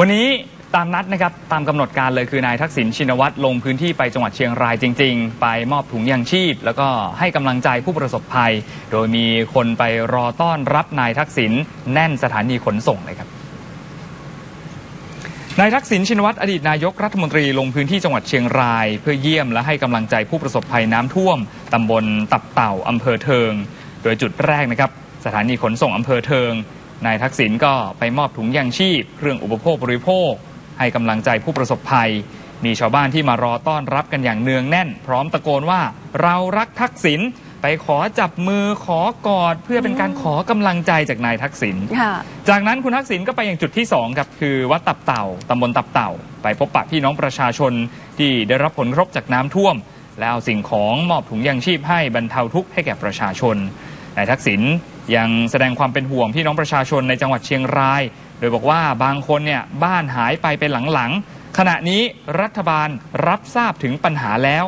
วันนี้ตามนัดนะครับตามกำหนดการเลยคือนายทักษิณชินวัตรลงพื้นที่ไปจังหวัดเชียงรายจริง ๆ ไปมอบถุงยางชีพ แล้วก็ให้กำลังใจผู้ประสบภัย โดยมีคนไปรอต้อนรับนายทักษิณแน่นสถานีขนส่งเลยครับนายทักษิณชินวัตรอดีตนายกรัฐมนตรีลงพื้นที่จังหวัดเชียงราย เพื่อเยี่ยมและให้กำลังใจผู้ประสบภัยน้ำท่วมตำบลตับเต่าอำเภอเทิง โดยจุดแรกนะครับสถานีขนส่งอำเภอเทิง นายทักษิณก็ไปมอบถุงยางชีพ เครื่องอุปโภคบริโภค ให้กำลังใจผู้ประสบภัย มีชาวบ้านที่มารอต้อนรับกันอย่างเนืองแน่น พร้อมตะโกนว่าเรารักทักษิณไปขอจับมือขอกอดเพื่อเป็นการขอกำลังใจจากนายทักษิณค่ะจากนั้นคุณทักษิณก็ไปยังจุดที่2ครับคือวัดตับเต่าตำบลตับเต่า ไปพบปะพี่น้องประชาชนที่ได้รับผลกระทบจากน้ำท่วม แล้วเอาสิ่งของมอบถุงยางชีพให้บรรเทาทุกข์ให้แก่ประชาชนนายทักษิณ ยังแสดงความเป็นห่วงพี่น้องประชาชนในจังหวัดเชียงราย โดยบอกว่าบางคนเนี่ยบ้านหายไปเป็นหลังๆขณะนี้รัฐบาลรับทราบถึงปัญหาแล้ว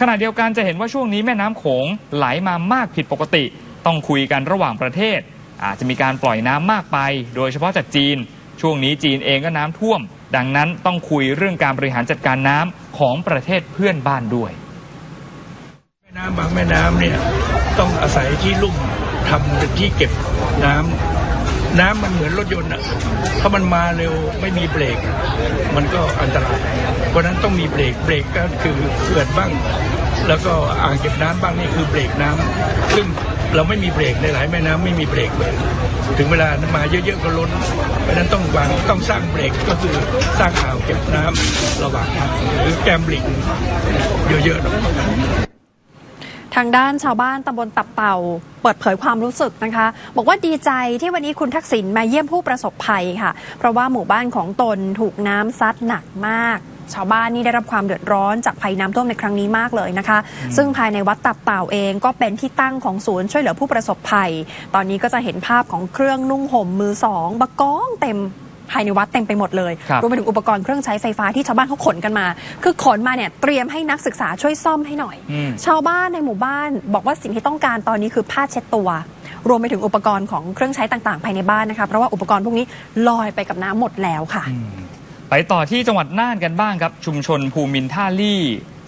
ขณะเดียวกันจะเห็นว่าช่วงนี้แม่น้ำโขงไหลมามากผิดปกติ ต้องคุยกันระหว่างประเทศ อาจจะมีการปล่อยน้ำมากไป โดยเฉพาะจากจีน ช่วงนี้จีนเองก็น้ำท่วม ดังนั้นต้องคุยเรื่องการบริหารจัดการน้ำของประเทศเพื่อนบ้านด้วย แม่น้ำบางแม่น้ำเนี่ยต้องอาศัยที่ลุ่ม ทำเป็นที่เก็บน้ำน้ำมันเหมือนรถยนต์อะถ้ามันมาเร็วไม่มีเบรก มันก็อันตราย เพราะนั้นต้องมีเบรกเบรกก็คือเขื่อนบ้าง แล้วก็อ่างเก็บน้ำบ้างนี่คือเบรกน้ำซึ่งเราไม่มีเบรกในหลายแม่น้ำไม่มีเบรกเลยถึงเวลามาเยอะๆก็ล้น เพราะนั้นต้องวางต้องสร้างเบรกก็คือสร้างอ่าวเก็บน้ำระหว่างทางหรือแกมบลิงเยอะๆหน่อย ทางด้านชาวบ้านตำบลตับเต่า เปิดเผยความรู้สึกนะคะ บอกว่าดีใจที่วันนี้คุณทักษิณมาเยี่ยมผู้ประสบภัยค่ะ เพราะว่าหมู่บ้านของตนถูกน้ำซัดหนักมาก ชาวบ้านนี่ได้รับความเดือดร้อนจากภัยน้ำท่วมในครั้งนี้มากเลยนะคะ ซึ่งภายในวัดตับเต่าเองก็เป็นที่ตั้งของศูนย์ช่วยเหลือผู้ประสบภัย ตอนนี้ก็จะเห็นภาพของเครื่องนุ่งห่มมือสองบะกองเต็ม ภายในวัดเต็มไปหมดเลยครับ รวมไปถึงอุปกรณ์เครื่องใช้ไฟฟ้าที่ชาวบ้านเขาขนกันมา คือขนมาเนี่ยเตรียมให้นักศึกษาช่วยซ่อมให้หน่อย อืม ชาวบ้านในหมู่บ้านบอกว่าสิ่งที่ต้องการตอนนี้คือผ้าเช็ดตัว รวมไปถึงอุปกรณ์ของเครื่องใช้ต่างๆ ภายในบ้านนะคะเพราะว่าอุปกรณ์พวกนี้ลอยไปกับน้ำหมดแล้วค่ะ ไปต่อที่จังหวัดน่านกันบ้างครับ ชุมชนภูมินท่าลี่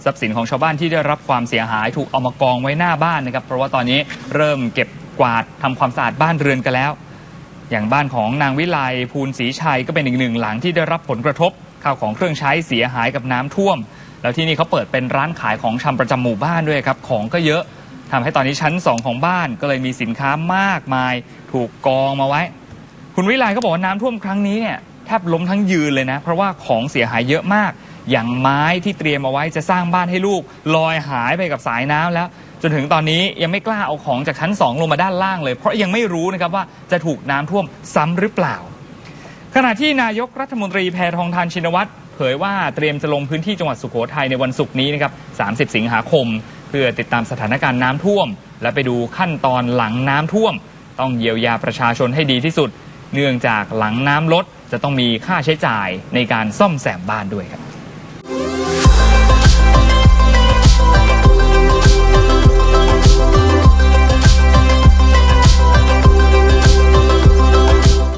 ทรัพย์สินของชาวบ้านที่ได้รับความเสียหายถูกเอามากองไว้หน้าบ้านนะครับ เพราะว่าตอนนี้เริ่มเก็บกวาดทำความสะอาดบ้านเรือนกันแล้ว อย่างบ้านของนางวิไลภูลศรีชัยก็เป็นอีกหนึ่งหลังที่ได้รับผลกระทบข้าวของเครื่องใช้เสียหายกับน้ำท่วม แล้วที่นี่เขาเปิดเป็นร้านขายของชำประจำหมู่บ้านด้วยครับของก็เยอะทำให้ตอนนี้ชั้นสองของบ้านก็เลยมีสินค้ามากมาย ถูกกองมาไว้ คุณวิไลก็บอกว่าน้ำท่วมครั้งนี้เนี่ยแทบล้มทั้งยืนเลยนะ เพราะว่าของเสียหายเยอะมาก อย่างไม้ที่เตรียมเอาไว้จะสร้างบ้านให้ลูก ลอยหายไปกับสายน้ำแล้ว จนถึงตอนนี้ยังไม่กล้าเอาของจากชั้น 2 ลงมาด้านล่างเลย เพราะยังไม่รู้นะครับว่าจะถูกน้ำท่วมซ้ำหรือเปล่า ขณะที่นายกรัฐมนตรีแพทองทานชินวัตรเผยว่าเตรียมจะลงพื้นที่จังหวัดสุโขทัยในวันศุกร์นี้นะครับ 30 สิงหาคม เพื่อติดตามสถานการณ์น้ำท่วม และไปดูขั้นตอนหลังน้ำท่วม ต้องเยียวยาประชาชนให้ดีที่สุด เนื่องจากหลังน้ำลดจะต้องมีค่าใช้จ่ายในการซ่อมแซมบ้านด้วยครับ